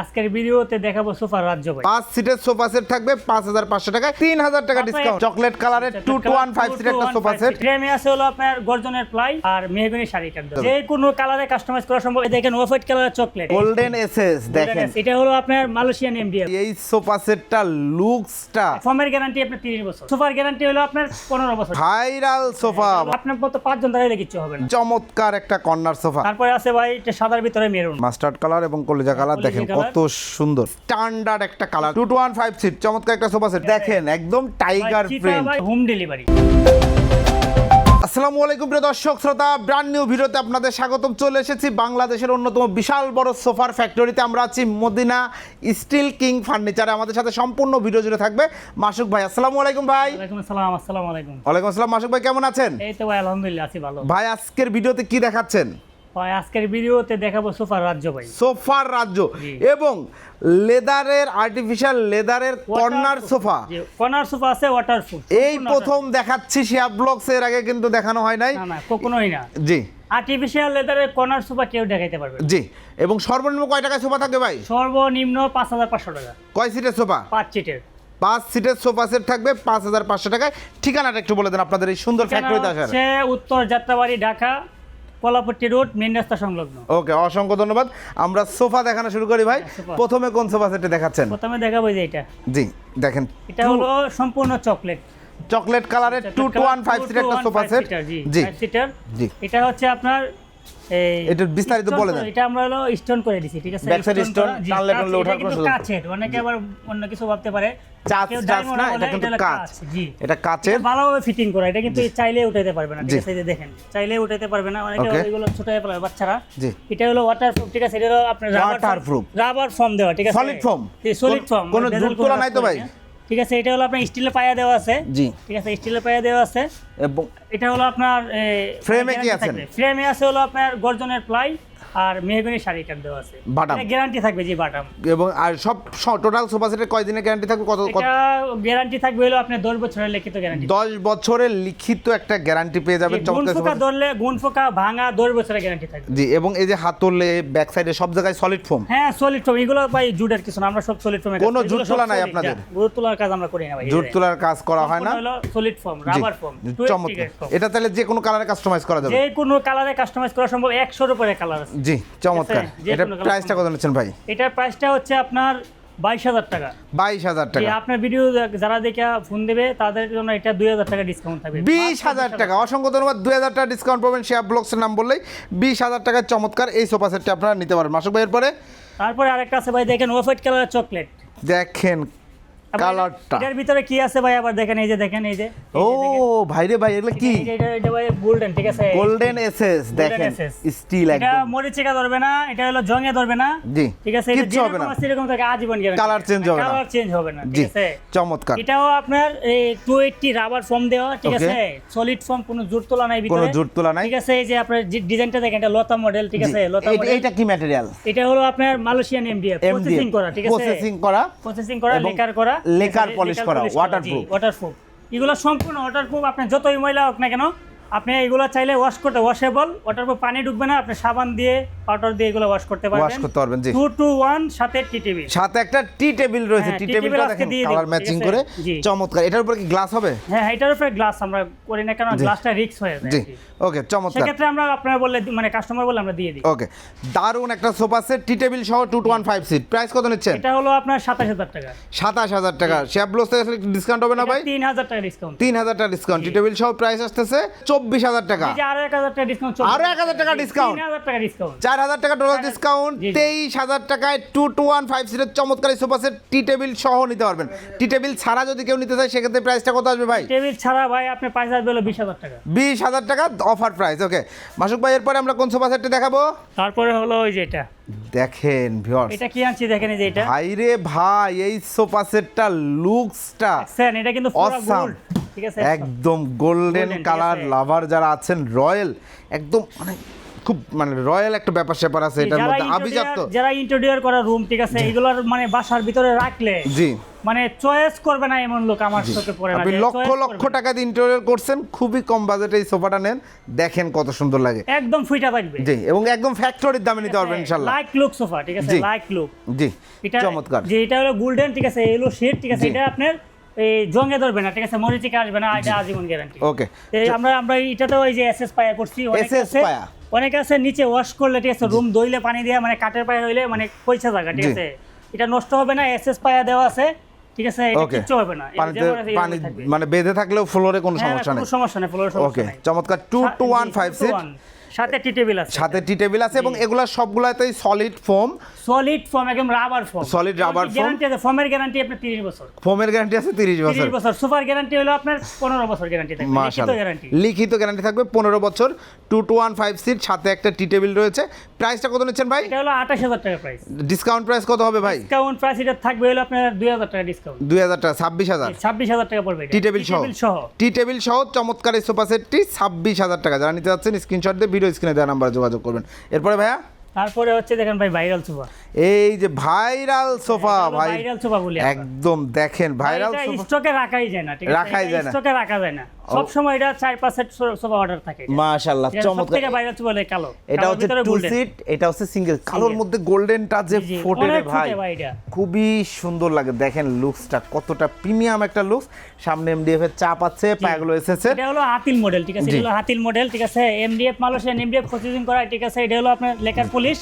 আজকের ভিডিওতে দেখাবো সোফার রাজ্য ভাই। পাঁচ সিটের সোফা সেট থাকবে পাঁচ হাজার পাঁচশো টাকায় তিন হাজার টাকা ডিসকাউন্ট চকলেট কালারের টু টু ওয়ান ফাইভ সিটের একটা সোফা সেট। ফ্রেমে আছে হলো আপনার গর্জনের প্লাই আর মেহগনি শাড়ি কাটবে যে কোনো কালারে কাস্টমাইজ করা সম্ভব। এই দেখেন অফ হোয়াইট কালারের চকলেট। গোল্ডেন এসএস দেখেন। এটা হলো আপনার মালয়েশিয়ান এমডিএফ এই সোফা সেটটা লুকসটা ফর্মের গ্যারান্টি আপনার 30 বছর। সোফার গ্যারান্টি হলো আপনার 15 বছর। Viral sofa. আপনার মতো পাঁচজন দাঁড়াইলে কিচ্ছু হবে না। চমৎকার একটা কর্নার সোফা। তারপরে আছে ভাই এটা সাদার ভিতরে মেরুন মাস্টার্ড কালার এবং কলিজা কালার দেখেন। কত সুন্দর। স্ট্যান্ডার্ড একটা colour two two one five seat চমৎকার একটা সোফা সেট দেখেন একদম টাইগার প্রিন্ট হোম ডেলিভারি আসসালামু আলাইকুম প্রিয় দর্শক শ্রোতা ব্র্যান্ড নিউ ভিডিওতে আপনাদের স্বাগতম। চলে এসেছি বাংলাদেশের অন্যতম বিশাল বড় সোফার ফ্যাক্টরিতে আমরা আছি মদিনা স্টিল কিং ফার্নিচারে। আমাদের সাথে সম্পূর্ণ ভিডিও জুড়ে থাকবে মাসুক ভাই। আসসালামু আলাইকুম ভাই। ওয়ালাইকুম আসসালাম আসসালামু আলাইকুম। ওয়ালাইকুম আসসালাম মাসুক ভাই কেমন আছেন? এই তো ভাই আলহামদুলিল্লাহ আছি ভালো। ভাই আজকের ভিডিওতে কি দেখাচ্ছেন? ভাই আজকের ভিডিওতে দেখাবো সোফার রাজ্য ভাই। সোফার রাজ্য এবং লেদারের আর্টিফিশিয়াল লেদারের কর্নার সোফা। কর্নার সোফা আছে ওয়াটারপ্রুফ এই প্রথম দেখাচ্ছি শিয়া ব্লগস এর আগে কিন্তু দেখানো হয় নাই। না কখনোই না। জি। আর্টিফিশিয়াল লেদারের কর্নার সোফা কেউ দেখাইতে পারবে জি এবং সর্বনিম্ন কয় টাকায় সোফা থাকবে ভাই? সর্বনিম্ন পাঁচ হাজার পাঁচশো টাকা। কয় সিটের সোফা? পাঁচ সিটের। পাঁচ সিটের সোফা সেট থাকবে পাঁচ হাজার পাঁচশো টাকায়। ঠিকানাটা একটু বলে দেন আপনাদের এই সুন্দর ফ্যাক্টরিতে আসার। উত্তর যাত্রাবাড়ি ঢাকা। কলাপট্টি রোড মেন রাস্তা সংলগ্ন। ওকে অসংখ্য ধন্যবাদ। আমরা সোফা দেখানো শুরু করি ভাই। হ্যাঁ, প্রথমে কোন সোফা সেটটি দেখাচ্ছেন? প্রথমে দেখাবো যে এটা। জি দেখেন। এটা হলো সম্পূর্ণ চকলেট। চকলেট কালারের টু টু ওয়ান ফাইভ সিটের একটা সোফা সেট। জি জি। এটা হচ্ছে আপনার এই বিস্তারিত বলে দেন। এটা আমরা হলো স্টোন করে দিছি ঠিক আছে? Back side stone stone, করা, জি, টানলে টানলে ওঠার কিন্তু কোনো সুযোগ- কাচের অনেকে আবার অন্য কিছু ভাবতে পারে। চাচ চাচ না এটা কিন্তু কাচ। জি। এটা কাচের? ভালোভাবে ফিটিং করা এটা কিন্তু চাইলে উঠাইতে পারবে না ঠিক আছে? এই দেখেন চাইলে উঠাইতে পারবে না অনেকে এগুলো হয়ে বাচ্চারা। জি। এটা হলো ওয়াটারপ্রুফ ঠিক আছে? এটা হলো আপনার Waterproof। রাবার ফর্ম দেওয়া ঠিক আছে? সলিড ফর্ম কোনো তোলা নাই তো ভাই? ঠিক আছে এটা হলো আপনার স্টিলের পায়া দেওয়া আছে। জি। ঠিক আছে স্টিলের পায়া দেওয়া আছে। এবং এটা হলো আপনার ফ্রেমে কি আছে? ফ্রেমে আছে হলো আপনার গর্জনের প্লাই আর মেহগনি শাড়ি কাট দেওয়া আছে। বাটাম। গ্যারান্টি থাকবে জি বাটাম। এবং আর সব টোটাল সোফা সেটের কয় দিনের গ্যারান্টি থাকবে? কত গ্যারান্টি থাকবে হলো আপনার দশ বছরের লিখিত গ্যারান্টি দশ বছরের লিখিত একটা গ্যারান্টি পেয়ে যাবেন চমৎকার ধরলে গুণ ফোকা ভাঙা দশ বছরের গ্যারান্টি থাকবে। জি এবং এই যে হাতলে ব্যাক সাইডে সব জায়গায় সলিড ফোম হ্যাঁ সলিড ফর্ম এগুলো ভাই জুটের কিছু না আমরা সব সলিড ফর্মে কোনো জুট তোলা নাই আপনাদের? জুট তোলার কাজ আমরা করি না ভাই জুট তোলার কাজ করা হয় না? সলিড ফর্ম জি, রাবার ফর্ম চমৎকার। এটা তাহলে যে কোনো কালারে কাস্টমাইজ করা যাবে? যে কোনো কালারে কাস্টমাইজ করা সম্ভব 100 এর উপরে কালার আছে। জি চমৎকার। এটা প্রাইসটা কত নিচ্ছেন ভাই? এটার প্রাইসটা হচ্ছে আপনার বাইশ হাজার টাকা। বাইশ হাজার টাকা। আপনার ভিডিও যারা দেখে ফোন দেবে তাদের জন্য এটা দুই হাজার টাকা ডিসকাউন্ট থাকবে। বিশ হাজার টাকা। অসংখ্য ধন্যবাদ। দুই হাজার টাকা ডিসকাউন্ট পাবেন শেয়ার ব্লগসের নাম বললেই। বিশ হাজার টাকার চমৎকার এই সোফা সেটটি আপনারা নিতে পারেন মাসুক ভাইয়ের পরে তারপরে আরেকটা আছে ভাই দেখেন হোয়াইট কালারের চকলেট দেখেন কালারটা। এটার ভিতরে কি আছে ভাই? আবার দেখেন এই যে দেখেন এই যে। ও দেখেন। ভাইরে ভাই এগুলো কি? এটা- এটা এটা ভাই গোল্ডেন ঠিক আছে? গোল্ডেন এসএস দেখেন স্টিল এটা মরিচিকা ধরবে না এটা হলো জঙে ধরবে না। জি ঠিক আছে কিচ্ছু হবে না। এরকম থাকে আজীবন গ্যারান্টি Colour change হবে না। কালার চেঞ্জ হবে না ঠিক আছে? চমৎকার। এটাও আপনার এই 280 রাবার ফর্ম দেওয়া ঠিক আছে? সলিড ফর্ম কোনো জুট তোলা নাই ভিতরে। কোনো জুট তোলা নাই। ঠিক আছে এই যে আপনার ডিজাইনটা দেখেন এটা লতা মডেল ঠিক আছে? লতা মডেল এইটা কি ম্যাটেরিয়াল এটা হলো আপনার মালয়েশিয়ান এমডিএফ প্রসেসিং করা ঠিক আছে? প্রসেসিং করা প্রসেসিং করা লেকার করা। লেকার পলিশ করা, ওয়াটারপ্রুফ ওয়াটারপ্রুফ এগুলো সম্পূর্ণ ওয়াটারপ্রুফ আপনি যতই ময়লা হোক না কেন আপনি এগুলো চাইলে ওয়াশ করতে ওয়াশেবল ওয়াটারপ্রুফ পানি ঢুকবে না আপনি সাবান দিয়ে পাউডার দিয়ে এগুলো ওয়াশ করতে ওয়াশ করতে পারবেন জি। টু টু ওয়ান সাথে টিটিভি সাথে একটা টি টেবিল রয়েছে। হ্যাঁ, টি টেবিলটা দেখেন কালার ম্যাচিং করে। চমৎকার। এটার উপরে কি গ্লাস হবে? হ্যাঁ এটার উপরে গ্লাস আমরা করি না কেন? গ্লাসটা রিক্স হয়ে যায়। জি ওকে চমৎকার। সেক্ষেত্রে আমরা আপনার বললে মানে কাস্টমার আমরা দিয়ে দিই। ওকে দারুণ একটা সোফা সেট টি টেবিল সহ two two one five seat price কত নিচ্ছেন? এটা হলো আপনার সাতাশ হাজার টাকা। সাতাশ হাজার টাকা। শেয়ার ব্লোজ থেকে ডিসকাউন্ট হবে না ভাই? তিন হাজার টাকা ডিসকাউন্ট তিন হাজার টাকা ডিসকাউন্ট টি টেবিল সহ প্রাইস আসতেছে চব্বিশ হাজার টাকা। এই যে আরও এক হাজার টাকা ডিসকাউন্ট আরও 1000 টাকা? তিন হাজার টাকা ডিসকাউন্ট চার হাজার টাকা টোটাল ডিসকাউন্ট। তেইশ হাজার টাকায় টু টু ওয়ান ফাইভ সিটের চমৎকার সোফা সেট টি টেবিল সহ নিতে পারবেন। টি টেবিল ছাড়া যদি কেউ নিতে চায় সেক্ষেত্রে প্রাইসটা কত আসবে ভাই? টেবিল ছাড়া ভাই আপনি প্রাইস আসবে হলো বিশ হাজার টাকা। বিশ হাজার টাকা অফার প্রাইস ওকে মাসুক ভাই এরপরে আমরা কোন সোফা সেটটি দেখাবো? তারপরে হলো ওই যে এটা। দেখেন ভিউয়ার্স এটা কি আনছি দেখেন এই যে এটা। ভাই রে ভাই এই সোফা সেটটা লুকসটা দেখছেন এটা কিন্তু পুরো গোল্ড ঠিক আছে একদম গোল্ডেন কালার লাভার যারা আছেন রয়্যাল একদম মানে খুব মানে রয়্যাল একটা ব্যাপার স্যাপার আছে এটার মধ্যে। আভিজাত্য। যারা ইন্টেরিয়র করা রুম ঠিক আছে এগুলোর মানে বাসার ভিতরে রাখলে জি। মানে চয়েস করবে না এমন লোক আমার চোখে পড়ে না আপনি লক্ষ লক্ষ টাকা দিয়ে ইন্টেরিয়র করছেন খুবই কম বাজেটে এই সোফাটা নেন দেখেন কত সুন্দর লাগে। একদম ফুইটা থাকবে জি এবং একদম ফ্যাক্টরির দামে নিতে পারবেন ইনশাল্লাহ লাইক লুক সোফা ঠিক আছে। লাইক লুক জি এটা চমৎকার। যে এটা হলো গোল্ডেন ঠিক আছে এলো শেড ঠিক আছে এটা আপনার এই জঙ্গে ধরবে না ঠিক আছে? মরিচিকা আসবে না এটা আজীবন গ্যারান্টি ওকে আমরা আমরা এটাতেও যে এসএস পায়া করছি আছে। পায়া। অনেকে আছে নিচে ওয়াশ করলে ঠিক আছে রুম দইলে পানি দিয়ে মানে কাঠের পায়া হইলে মানে পয়সা জায়গা ঠিক আছে? এটা নষ্ট হবে না এসএস পায়া দেওয়া আছে ঠিক আছে? এটা কিচ্ছু হবে না। পানি মানে বেঁধে থাকলেও ফ্লোরে কোনো হ্যাঁ, সমস্যা নেই। কোনো সমস্যা নেই ফ্লোরের সমস্যা ওকে চমৎকার। Two two one five seat সাথে টি টেবিল আছে। সাথে টি টেবিল আছে এবং এগুলা সবগুলাতেই সলিড ফোম সলিড ফর্ম একদম rubber foam Solid rubber foam? Guarantee আছে ফর্মের গ্যারান্টি আপনার 30 বছর। ফোমের গ্যারান্টি আছে তিরিশ বছর। 30 বছর। সুপার গ্যারান্টি হলো আপনার 15 বছর গ্যারান্টি থাকবে লিখিত গ্যারান্টি লিখিত গ্যারান্টি থাকবে পনেরো বছর two two one five seat সাথে একটা টি টেবিল রয়েছে। প্রাইসটা কত নিচ্ছেন ভাই? এটা হলো 28000 টাকা প্রাইস ডিসকাউন্ট প্রাইস কত হবে ভাই? ডিসকাউন্ট প্রাইস এটা থাকবে হলো আপনার 2000 টাকা ডিসকাউন্ট দুই হাজার টাকা ছাব্বিশ হাজার। 26000 টাকা পড়বে টি টেবিল সহ। টি টেবিল সহ চমৎকার এই সোফা সেটটি ছাব্বিশ হাজার টাকা। যারা নিতে যাচ্ছেন স্ক্রিনশট দিয়ে ভিডিও স্ক্রিনে দেওয়া নাম্বার যোগাযোগ করবেন। এরপরে ভাইয়া? তারপরে হচ্ছে দেখেন ভাই ভাইরাল সোফা এই যে ভাইরাল সোফা ভাই ভাইরাল সোফা বলি একদম দেখেন ভাইরাল সোফা স্টকে রাখাই যায় না ঠিক আছে? রাখাই যায় না। স্টকে রাখা যায় না। সব সময় এটা চার পাঁচ সেট সোফা অর্ডার থাকে মাশাআল্লাহ চমৎকার। থেকে সোফা বলে কালো। এটা হচ্ছে টু সিট এটা হচ্ছে সিঙ্গেল কালোর। মধ্যে গোল্ডেনটা যে ফোটে রে ভাই। খুবই সুন্দর লাগে দেখেন লুকসটা কতটা প্রিমিয়াম একটা লুকস সামনে এমডিএফ এর চাপ আছে পায়াগুলো এসেছে। এটা হলো হাতিল মডেল ঠিক আছে? হলো হাতিল মডেল ঠিক আছে? এমডিএফ মালয়েশিয়ান এমডিএফ প্রসেসিং করা ঠিক আছে? এটা হলো আপনার লেকার পুলিশ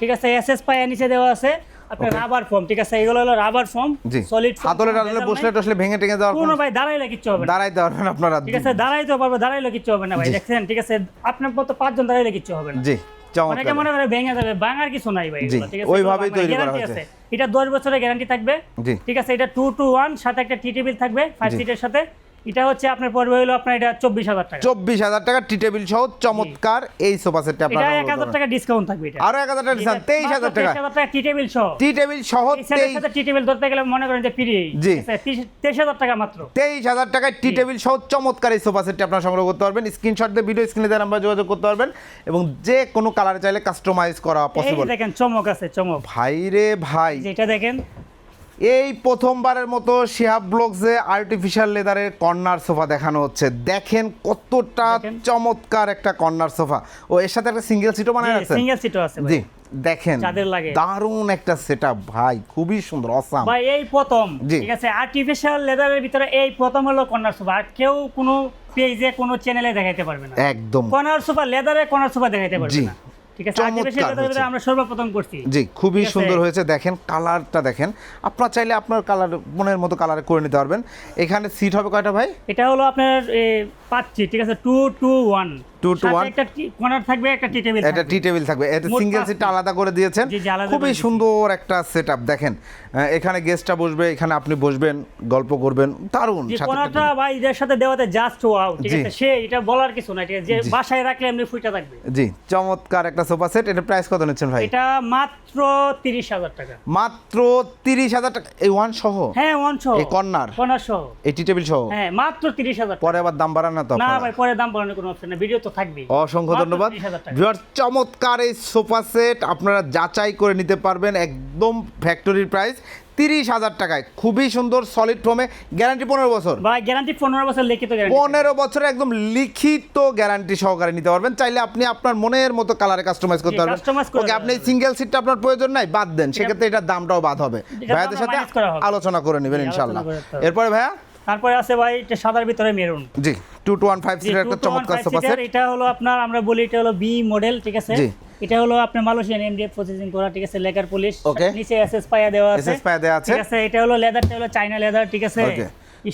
ঠিক আছে? এসএস পায়া নিচে দেওয়া আছে। আপনার রাবার ফর্ম ঠিক আছে? এগুলো হলো রাবার ফর্ম সলিড হাতলে টাতলে বসলে টসলে ভেঙে টেঙে যাওয়ার কোনো ভাই দাঁড়াইলে কিচ্ছু হবে না। দাঁড়াইতে পারবেন আপনারা। ঠিক আছে দাঁড়াইতে পারবে দাঁড়াইলে কিচ্ছু হবে না ভাই দেখছেন? ঠিক আছে আপনার মতো পাঁচজন দাঁড়াইলে কিচ্ছু হবে না। জি অনেকে মনে করে ভেঙে যাবে ভাঙার কিছু নাই ভাই ঠিক আছে? ওইভাবেই তৈরি করা হয়েছে। এটা দশ বছরের গ্যারান্টি থাকবে। ঠিক আছে এটা টু টু ওয়ান সাথে একটা টি টেবিল থাকবে ফাইভ সিটের সাথে। এটা হচ্ছে আপনার পড়বে হলো আপনার এটা চব্বিশ হাজার টাকা। চব্বিশ হাজার টাকা টি টেবিল সহ চমৎকার এই সোফা সেটটা এটা আপনারা এক হাজার টাকা ডিসকাউন্ট থাকবে এটা। আরও এক হাজার টাকা ডিসকাউন্ট তেইশ হাজার টাকা। টি টেবিল সহ। টি টেবিল সহ টি টেবিল ধরতে গেলে মনে করেন যে ফ্রি জি। তেইশ হাজার টাকা মাত্র। তেইশ হাজার টাকায় টি টেবিল সহ চমৎকার এই সোফা সেটটি আপনারা সংগ্রহ করতে পারবেন। স্ক্রিনশট দিয়ে ভিডিও স্ক্রিনে দেওয়ার নাম্বার যোগাযোগ করতে পারবেন এবং যে কোনো কালার চাইলে কাস্টমাইজ করা পসিবল দেখেন চমক আছে চমক। ভাই রে ভাই। যেটা দেখেন এই প্রথমবারের মতো শিহাব ব্লগসে আর্টিফিশিয়াল লেদারের কর্নার সোফা দেখানো হচ্ছে। দেখেন কতটা চমৎকার একটা কর্নার সোফা ও এর সাথে একটা সিঙ্গেল সিটও বানায় রাখছেন? সিঙ্গেল সিটও আছে জি দেখেন। দারুণ একটা সেটআপ ভাই। খুবই সুন্দর অসাম ভাই এই প্রথম। ঠিক আছে আর্টিফিশিয়াল লেদারের ভিতরে এই প্রথম হলো কর্নার সোফা আর কেউ কোনো পেজে কোনো চ্যানেলে দেখাইতে পারবে না। একদম। কর্নার সোফা লেদারে কর্নার সোফা দেখাইতে পারবে না। ঠিক আছে? চমৎকার। আমরা সর্বপ্রথম করছি। জি খুবই সুন্দর হয়েছে। দেখেন কালারটা দেখেন। আপনার চাইলে আপনার কালার মনের মতো কালার করে নিতে পারবেন। এখানে সিট হবে কয়টা ভাই? এটা হলো আপনার পাচ্ছি ঠিক আছে? Two two one To one। একটা কর্নার থাকবে একটা টি টেবিল এটা টি টেবিল থাকবে। এটা সিঙ্গেল সিটটা আলাদা করে দিয়েছেন। খুবই সুন্দর একটা সেটআপ দেখেন এখানে গেস্টটা বসবে এখানে আপনি বসবেন গল্প করবেন। দারুণ একটা- ভাই এর সাথে দেওয়াতে জাস্ট ওয়াও ঠিক আছে? সে এটা বলার কিছু না ঠিক আছে? যে বাসায় রাখলে এমনি ফুইটা থাকবে। জি চমৎকার একটা সোফা সেট এটা প্রাইস কত নিচ্ছেন ভাই? এটা মাত্র তিরিশ হাজার টাকা। মাত্র তিরিশ হাজার টাকা। এই ওয়ান সহ? হ্যাঁ ওয়ান সহ। এই কর্নার কর্নার সহ। এই টি টেবিল সহ? হ্যাঁ মাত্র তিরিশ হাজার পরে আবার দাম বাড়ান না তো না ভাই পরে দাম বাড়ানোর কোনো অপশন নেই। ভিডিও তো থাকবেই। অসংখ্য ধন্যবাদ। 30,000 ভিউয়ার চমৎকার এই সোফা সেট আপনারা যাচাই করে নিতে পারবেন একদম ফ্যাক্টরির প্রাইস তিরিশ হাজার টাকায় খুবই সুন্দর সলিড ফোমে গ্যারান্টি পনেরো বছর। ভাই গ্যারান্টি পনেরো বছর লিখিত পনেরো বছরের একদম লিখিত গ্যারান্টি সহকারে নিতে পারবেন। চাইলে আপনি আপনার মনের মতো কালারে কাস্টমাইজ করতে পারবেন। ওকে আপনি সিঙ্গেল সিটটা আপনার প্রয়োজন নাই বাদ দেন। সেক্ষেত্রে এটার দামটাও বাদ হবে। ভাইয়াদের সাথে। আলোচনা করে নেবেন ইনশাল্লাহ। এরপরে ভাইয়া? তারপরে আছে ভাই এটা সাদার ভিতরে মেরুন। জি টু টু ওয়ান ফাইভ জি, একটা 2 to 1 চমৎকার সোফা সেট এটা হলো আপনার আমরা বলি এটা হলো বি মডেল ঠিক আছে? জি। এটা হলো আপনার মালয়েশিয়ান এমডিএফ প্রসেসিং করা ঠিক আছে? লেকার পলিশ নিচে এসএস পায়া দেওয়া আছে। এসএস পায়া দেওয়া আছে। ঠিক আছে? এটা হলো লেদারটা হলো চাইনা লেদার ঠিক আছে.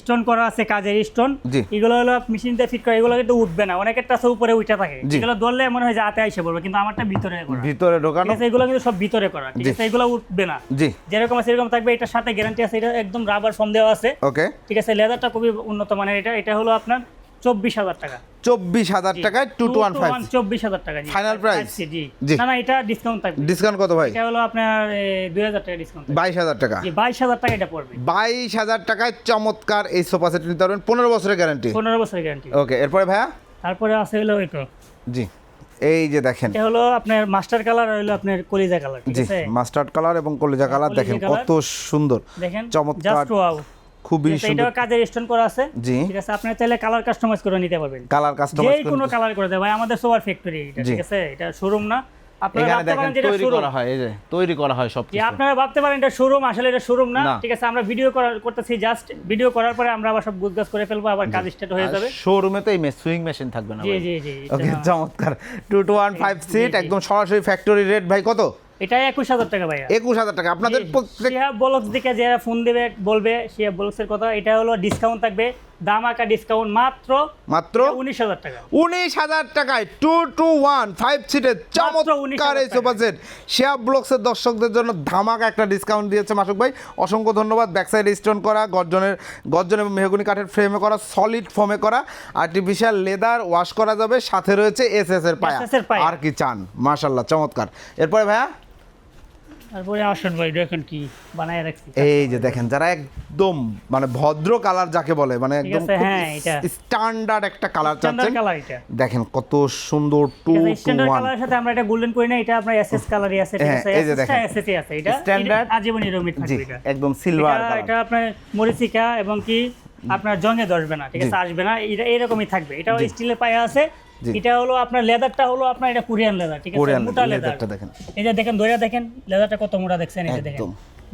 স্টোন করা আছে কাজের স্টোন। এগুলো হলো মেশিন দিয়ে ফিট করা এগুলো কিন্তু উঠবে না। অনেকেরটা আছে উপরে উঠে থাকে। এগুলো ধরলে মনে হয় যে হাতে আইসে পড়বে কিন্তু আমারটা ভিতরে করা। ভিতরে ঢোকানো? আছে এগুলো কিন্তু সব ভিতরে করা। ঠিক আছে এগুলো উঠবে না। জি। যেরকম আছে এরকম থাকবে এটার সাথে গ্যারান্টি আছে এটা একদম রাবার ফর্ম দেওয়া আছে। ওকে ঠিক আছে লেদারটা খুবই উন্নত মানের। এটা এটা হলো আপনার চব্বিশ হাজার টাকা। চব্বিশ হাজার টাকায় টু টু ওয়ান ফাইভ চব্বিশ হাজার টাকা। Final price? জি। না না এটা ডিসকাউন্ট থাকবে। ডিসকাউন্ট কত ভাই? এটা হলো আপনার দুই হাজার টাকা ডিসকাউন্ট বাইশ হাজার টাকা। বাইশ হাজার টাকা এটা পড়বে। বাইশ হাজার টাকায় চমৎকার এই সোফা সেট নিতে পারবেন। পনেরো বছরের গ্যারান্টি পনেরো বছরের গ্যারান্টি ওকে এরপরে ভাইয়া? তারপরে আছে হলো এটা জি। এই যে দেখেন। এটা হলো আপনার মাস্টার কালার আর হলো আপনার কলিজা কালার ঠিক জি আছে? মাস্টার্ড কালার এবং কলিজা কালার দেখেন কত সুন্দর। দেখেন চমৎকার। জাস্ট ওয়াও খুবই সুন্দর। কাজের স্টোন করা আছে। জি। ঠিক আছে চাইলে কালার কাস্টমাইজ করে নিতে পারবেন। কালার যে কোনো কালার করে দেয়। ভাই আমাদের সোয়ার ফ্যাক্টরি এটা ঠিক আছে এটা শোরুম না। এখানে ভাবতে দেখেন পারেন এটা তৈরি শোরুম করা হয় এই যে তৈরি করা হয় সব যে আপনারা ভাবতে পারেন এটা শোরুম আসলে এটা শোরুম না। ঠিক আছে আমরা ভিডিও করতেছি জাস্ট ভিডিও করার পরে আমরা আবার সব করে ফেলব আবার কাজ স্টার্ট হয়ে যাবে। শোরুমে তো এই সুইং মেশিন থাকবে না জি জি জি ওকে চমৎকার। সিট একদম সরাসরি ফ্যাক্টরি রেট ভাই কত? এটা একুশ হাজার টাকা ভাইয়া। একুশ হাজার টাকা। আপনাদের শিয়া বলক্স দিকে যারা ফোন দেবে বলবে শিয়া বলক্সের কথা এটা হলো ডিসকাউন্ট থাকবে। দাম আঁকা ডিসকাউন্ট মাত্র মাত্র উনিশ হাজার টাকা। উনিশ হাজার টাকায় টু টু ওয়ান ফাইভ সিটের চমৎকার 19,000 এই সোফা সেট শেয়ার ব্লকসের দর্শকদের জন্য ধামাকা একটা ডিসকাউন্ট দিয়েছে মাসুক ভাই। অসংখ্য ধন্যবাদ। ব্যাক সাইড স্টোন করা গর্জনের গর্জন এবং মেহগুনি কাঠের ফ্রেমে করা সলিড ফোমে করা আর্টিফিশিয়াল লেদার ওয়াশ করা যাবে। সাথে রয়েছে এস এস এর পায়া। আর কি চান? মাশাল্লাহ চমৎকার। এরপরে ভাইয়া? তারপরে আসুন ভাই দেখেন কি বানায় রাখছি। এই যে দেখেন যারা একদম মানে ভদ্র কালার যাকে বলে মানে একদম হ্যাঁ, এটা। স্ট্যান্ডার্ড একটা কালার চাচ্ছেন। কালার এটা। দেখেন কত সুন্দর টু স্ট্যান্ডার্ড কালারের সাথে আমরা এটা গোল্ডেন করি না এটা আপনার এসএস কালারই আছে ঠিক হ্যাঁ, আছে? এই যে দেখেন। এসএস আছে এটা এটা আজীবন এরকমই থাকবে এটা। একদম সিলভার এটা এটা আপনার মরিচিকা এবং কি আপনার জঙ্গে ধরবে না ঠিক আছে? আসবে না এটা এরকমই থাকবে। এটা জি। স্টিলের পায়া আছে। এটা হলো আপনার লেদারটা হলো আপনার এটা কোরিয়ান লেদার ঠিক আছে? মোটা লেদারটা দেখেন। এই যে দেখেন দইরা দেখেন লেদারটা কত মোটা দেখছেন যে দেখেন।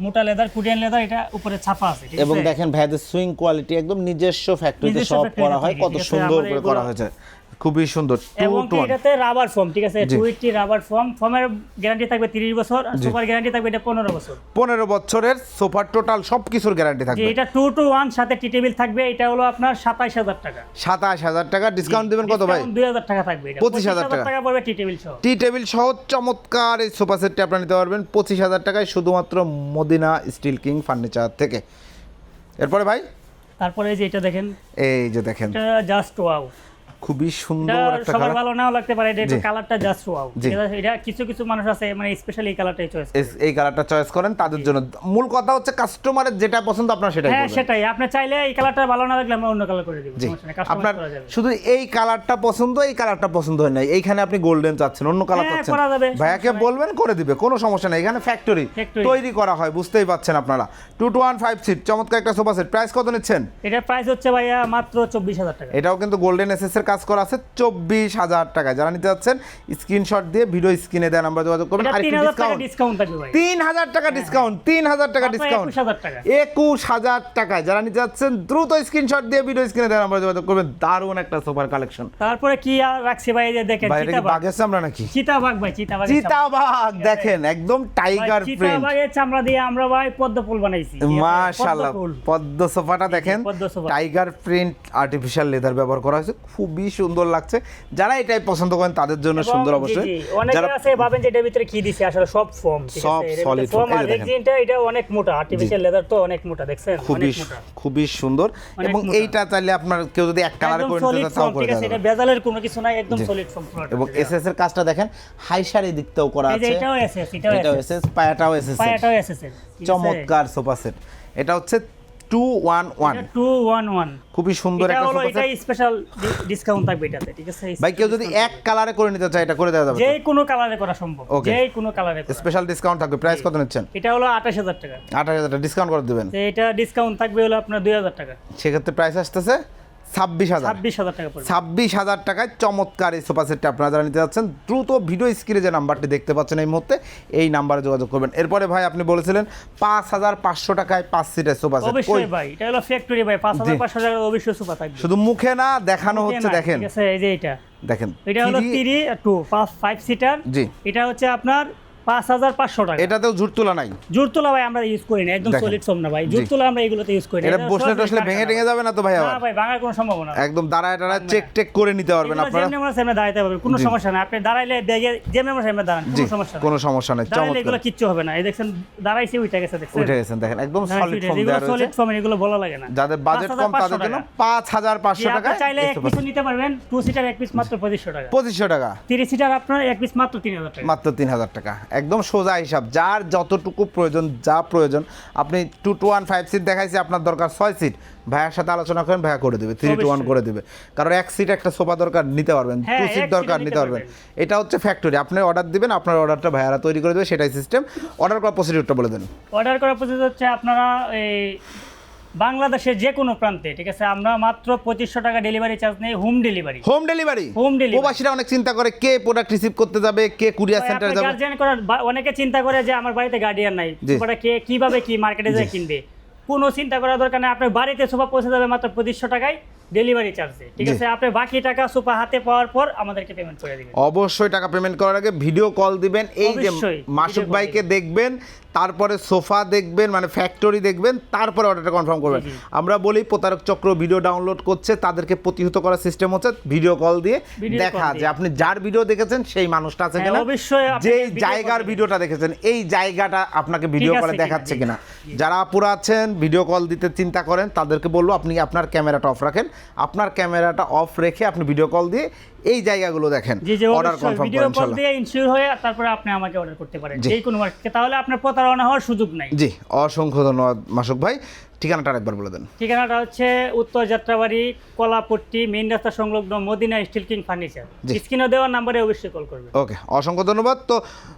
মোটা লেদার কোরিয়ান লেদার এটা উপরে ছাপা আছে এবং দেখেন ভাইদের সুইং কোয়ালিটি একদম নিজস্ব ফ্যাক্টরিতে সব করা হয় কত সুন্দর করে করা হয়েছে। খুবই সুন্দর এবং এটাতে রাবার ফর্ম ঠিক আছে? জি। টু এইটটি রাবার ফর্ম ফর্মের গ্যারান্টি থাকবে তিরিশ বছর আর সুপার গ্যারান্টি থাকবে এটা পনেরো বছর। পনেরো বছরের সোফার টোটাল সব কিছুর গ্যারান্টি থাকবে। এটা টু টু ওয়ান সাথে টি টেবিল থাকবে এটা হলো আপনার সাতাইশ হাজার টাকা। সাতাশ হাজার টাকা ডিসকাউন্ট দিবেন কত ভাই? দুই হাজার টাকা থাকবে এটা। 25,000 টাকা। টাকা পড়বে টি টেবিল সহ। টি টেবিল সহ চমৎকার এই সোফা সেটটি আপনারা নিতে পারবেন পঁচিশ হাজার টাকায় শুধুমাত্র মদিনা স্টিল কিং ফার্নিচার থেকে। এরপরে ভাই? তারপরে এই যে এটা দেখেন। এই যে দেখেন। এটা জাস্ট ওয়াও খুবই সুন্দর একটা সবার ভালো নাও লাগতে পারে এটা জি। কালারটা জাস্ট ওয়াও এটা কিছু কিছু মানুষ আছে মানে স্পেশালি এই কালারটাই চয়েস এই কালারটা চয়েস করেন তাদের জন্য। মূল কথা হচ্ছে কাস্টমারের যেটা পছন্দ আপনার সেটাই হ্যাঁ সেটাই। আপনি চাইলে এই কালারটা ভালো না লাগলে আমরা অন্য কালার করে দিব আপনার শুধু এই কালারটা পছন্দ এই কালারটা পছন্দ হয় না এইখানে আপনি গোল্ডেন চাচ্ছেন অন্য কালার হ্যাঁ, চাচ্ছেন। ভাইয়াকে বলবেন করে দিবে কোনো সমস্যা নেই। এখানে ফ্যাক্টরি তৈরি করা হয় বুঝতেই পাচ্ছেন আপনারা। Two two one five seat চমৎকার একটা সোফা সেট প্রাইস কত নিচ্ছেন? এটা প্রাইস হচ্ছে ভাইয়া মাত্র চব্বিশ হাজার টাকা। এটাও কিন্তু গোল্ডেন এসএস এর কাজ করা আছে চব্বিশ হাজার টাকা যারা নিতে যাচ্ছেন স্ক্রিনশট দিয়ে ভিডিও স্ক্রিনে দেন আমরা যোগাযোগ করবেন। আর টাকা ডিসকাউন্ট তিন হাজার টাকা ডিসকাউন্ট তিন হাজার টাকা ডিসকাউন্ট একুশ হাজার টাকায়। যারা নিতে যাচ্ছেন দ্রুত স্ক্রিনশট দিয়ে ভিডিও স্ক্রিনে দেন আমরা যোগাযোগ করবেন। দারুণ একটা সোফার কালেকশন তারপরে কি আর রাখছি ভাই? এই যে দেখেন বাইরে কি চিতাবাঘ। বাঘ আছে আমরা নাকি? চিতাবাঘ ভাই চিতাবাঘ চিতাবাঘ দেখেন একদম টাইগার প্রিন্ট চিতাবাঘের চামড়া দিয়ে আমরা ভাই পদ্ম ফুল বানাইছি। মাশাআল্লাহ পদ্ম সোফাটা দেখেন। টাইগার প্রিন্ট আর্টিফিশিয়াল লেদার ব্যবহার করা হয়েছে। খুবই সুন্দর লাগছে। যারা এটাই পছন্দ করেন তাদের জন্য সুন্দর অবশ্যই। অনেকে যারা আছে ভাবেন যে এটার ভিতরে কি দিছে আসলে সব ফর্ম সব solid ফর্ম আর রেক্সিনটা এটা অনেক মোটা আর্টিফিশিয়াল লেদার তো অনেক মোটা দেখছেন? খুবই খুবই সুন্দর। এবং এইটা চাইলে আপনার কেউ যদি এক কালার করে নিতে সলিড চায় তাও করে দেওয়া এটা বেজালের কোনো কিছু নাই একদম। সলিড ফর্ম এবং এসএস এর কাজটা দেখেন হাইসার এই দিকটাও করা আছে। এটাও এসএস এটাও এসএস পায়াটাও এসএস পায়াটাও এসএস? চমৎকার সোফা সেট। এটা হচ্ছে টু ওয়ান ওয়ান এটা 211 খুবই সুন্দর একটা সোফা এটাই সেট স্পেশাল ডিসকাউন্ট থাকবে এটাতে ঠিক আছে? ভাই কেউ যদি এক কালারে করে নিতে চায় এটা করে দেওয়া যাবে যে কোনো কালারে করা সম্ভব. যে কোনো কালারে স্পেশাল ডিসকাউন্ট থাকবে। প্রাইস কত নিচ্ছেন? এটা হলো আঠাশ হাজার টাকা। আঠাশ হাজার টাকা ডিসকাউন্ট করে দেবেন। এটা ডিসকাউন্ট থাকবে হলো আপনার দুই হাজার টাকা। সেক্ষেত্রে প্রাইস আসতেছে ছাব্বিশ হাজার। ছাব্বিশ হাজার টাকা ছাব্বিশ হাজার টাকায় চমৎকার এই সোফা সেটটা আপনারা যারা নিতে যাচ্ছেন দ্রুত ভিডিও স্ক্রিনে যে নাম্বারটি দেখতে পাচ্ছেন এই মুহূর্তে এই নাম্বারে যোগাযোগ করবেন। এরপরে ভাই আপনি বলেছিলেন পাঁচ হাজার পাঁচশো টাকায় পাঁচ সিটের সোফা সেট। অবশ্যই ভাই এটা হলো ফ্যাক্টরি ভাই পাঁচ হাজার পাঁচশো টাকা অবশ্যই সুপা থাকবে। শুধু মুখে না দেখানো হচ্ছে দেখেন। এই যে এটা। দেখেন এটা হলো থ্রি টু ফাইভ সিটার জি। এটা হচ্ছে আপনার পাঁচ হাজার পাঁচশো টাকা। এটাতেও ঝুট তোলা নাই? জোর তোলা ভাই আমরা ইউজ করি না একদম সলিড ফোম না ভাই। জোর জি। তোলা আমরা এগুলোতে ইউজ করি না। এটা বসলে টসলে ভেঙে টেঙে যাবে না তো ভাই না ভাই ভাঙার কোনো সম্ভাবনা। একদম দাঁড়ায় দাঁড়ায় চেক টেক করে নিতে পারবেন আপনারা? যেমনি আমরা সেমনি দাঁড়াইতে পারবেন কোনো সমস্যা নেই। আপনি দাঁড়াইলে ব্যাগে যেমনি আমরা সেমনি দাঁড়ান কোনো সমস্যা কোনো সমস্যা নেই চমৎকার। এগুলো কিচ্ছু হবে না। এই দেখছেন দাঁড়াইছে উঠে গেছে দেখছেন? উঠে গেছেন দেখেন একদম সলিড ফর্ম দেওয়া রয়েছে। সলিড ফর্ম এগুলো বলা লাগে না। যাদের বাজেট কম তাদের জন্য টাকা। পাঁচ হাজার জি, পাঁচশো আপনি টাকা চাইলে এক পিসও নিতে পারবেন টু সিটার এক পিস মাত্র পঁচিশশো টাকা। পঁচিশশো টাকা। তিরিশ সিটার আপনার এক পিস মাত্র তিন হাজার টাকা। মাত্র তিন হাজার টাকা। একদম সোজা হিসাব। যার যতটুকু প্রয়োজন যা প্রয়োজন। আপনি two two one five seat দেখাইছি আপনার দরকার ছয় সিট ভাইয়ার সাথে আলোচনা করেন ভাইয়া করে দেবে থ্রি টু ওয়ান করে দেবে। কারণ এক সিট একটা সোফা দরকার নিতে পারবেন হ্যাঁ, টু সিট দরকার নিতে পারবেন। এটা হচ্ছে ফ্যাক্টরি আপনি অর্ডার দিবেন আপনার অর্ডারটা ভাইয়ারা তৈরি করে দেবে সেটাই সিস্টেম অর্ডার করার প্রসিডিউরটা বলে দেন। অর্ডার করার প্রসিডিউর হচ্ছে আপনারা এই বাংলাদেশের যে কোনো প্রান্তে ঠিক আছে? আমরা মাত্র পঁচিশশো টাকা ডেলিভারি চার্জ নেই home delivery home delivery home delivery প্রবাসীরা অনেক চিন্তা করে কে প্রোডাক্ট রিসিভ করতে যাবে কে কুরিয়ার সেন্টারে যাবে। করার অনেকে চিন্তা করে যে আমার বাড়িতে গার্ডিয়ান নাই। সোফাটা কে কীভাবে কি মার্কেটে যায় কিনবে? কোনো চিন্তা করার দরকার নেই। আপনার বাড়িতে সোফা পৌঁছে যাবে মাত্র পঁচিশশো টাকায় ডেলিভারি চার্জে ঠিক আছে? আপনি বাকি টাকা সোফা হাতে পাওয়ার পর আমাদেরকে পেমেন্ট করে দিবেন। অবশ্যই টাকা পেমেন্ট করার আগে ভিডিও কল দিবেন। এই যে মাসুক ভাইকে দেখবেন তারপরে সোফা দেখবেন মানে ফ্যাক্টরি দেখবেন তারপরে অর্ডারটা কনফার্ম করবেন। আমরা বলি প্রতারক চক্র ভিডিও ডাউনলোড করছে তাদেরকে প্রতিহত করার সিস্টেম হচ্ছে ভিডিও কল দিয়ে দেখা যে আপনি যার ভিডিও দেখেছেন সেই মানুষটা আছে হ্যাঁ, কিনা অবশ্যই যে জায়গার ভিডিওটা দেখেছেন এই জায়গাটা আপনাকে ভিডিও কলে দেখাচ্ছে কিনা। যারা আপুরা আছেন ভিডিও কল দিতে চিন্তা করেন তাদেরকে বলব আপনি আপনার ক্যামেরাটা অফ রাখেন। আপনার ক্যামেরাটা অফ রেখে আপনি ভিডিও কল দিয়ে এই জায়গাগুলো দেখেন অর্ডার কনফার্ম ভিডিও করেন কল দিয়ে ইনশিওর হয়ে তারপরে আপনি আমাকে অর্ডার করতে পারেন। যে কোনো মার্কেটে তাহলে আপনার প্রতারণা হওয়ার সুযোগ নাই। জি অসংখ্য ধন্যবাদ মাসুক ভাই। ঠিকানাটা একবার বলে দেন। ঠিকানাটা হচ্ছে উত্তর যাত্রাবাড়ি কলাপট্টি মেইন রাস্তা সংলগ্ন মদিনা স্টিল কিং ফার্নিচার। স্ক্রিনে নাম্বারে অবশ্যই কল করবেন। ওকে অসংখ্য ধন্যবাদ। তো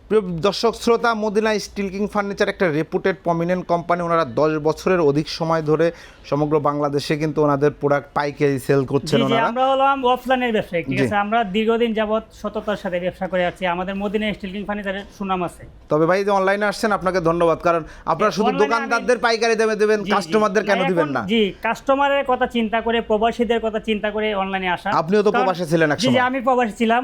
প্রিয় দর্শক শ্রোতা মদিনা স্টিল কিং ফার্নিচার একটা রেপুটেড প্রমিনেন্ট কোম্পানি ওনারা দশ বছরের অধিক সময় ধরে সমগ্র বাংলাদেশে কিন্তু ওনাদের প্রোডাক্ট পাইকারি সেল করছেন ওনারা। আমরা হলাম অফলাইনের ব্যবসায়ী ঠিক আছে? আমরা দীর্ঘদিন যাবত সততার সাথে ব্যবসা করে আছি। আমাদের মদিনা স্টিল কিং ফার্নিচারের সুনাম আছে। তবে ভাই যে অনলাইনে আসছেন আপনাকে ধন্যবাদ। কারণ আপনারা শুধু দোকানদারদের পাইকারি দামে দেবেন। কাস্টমারদের কেন দিবেন না? জি কাস্টমারের কথা চিন্তা করে প্রবাসীদের কথা চিন্তা করে অনলাইনে আসা। আপনিও তো প্রবাসী ছিলেন এক জি সময়। আমি প্রবাসী ছিলাম।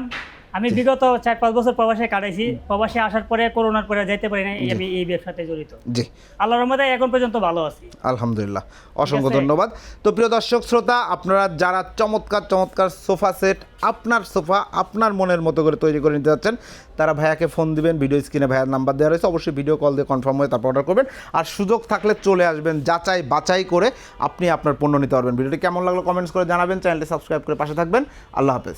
আমি বিগত চার পাঁচ বছর প্রবাসে কাটাইছি। প্রবাসে আসার পরে করোনার পরে যাইতে পারি না আমি এই ব্যবসাতে জড়িত। জি। আল্লাহর রহমতে এখন পর্যন্ত ভালো আছি। আলহামদুলিল্লাহ। অসংখ্য ধন্যবাদ। তো প্রিয় দর্শক শ্রোতা আপনারা যারা চমৎকার চমৎকার সোফা সেট আপনার সোফা আপনার মনের মতো করে তৈরি করে নিতে যাচ্ছেন তারা ভাইয়াকে ফোন দিবেন ভিডিও স্ক্রিনে ভাইয়ার নাম্বার দেওয়া রয়েছে অবশ্যই ভিডিও কল দিয়ে কনফার্ম হয়ে তারপর অর্ডার করবেন। আর সুযোগ থাকলে চলে আসবেন যাচাই বাছাই করে আপনি আপনার পণ্য নিতে পারবেন। ভিডিওটি কেমন লাগল কমেন্টস করে জানাবেন চ্যানেলটি সাবস্ক্রাইব করে পাশে থাকবেন। আল্লাহ হাফেজ।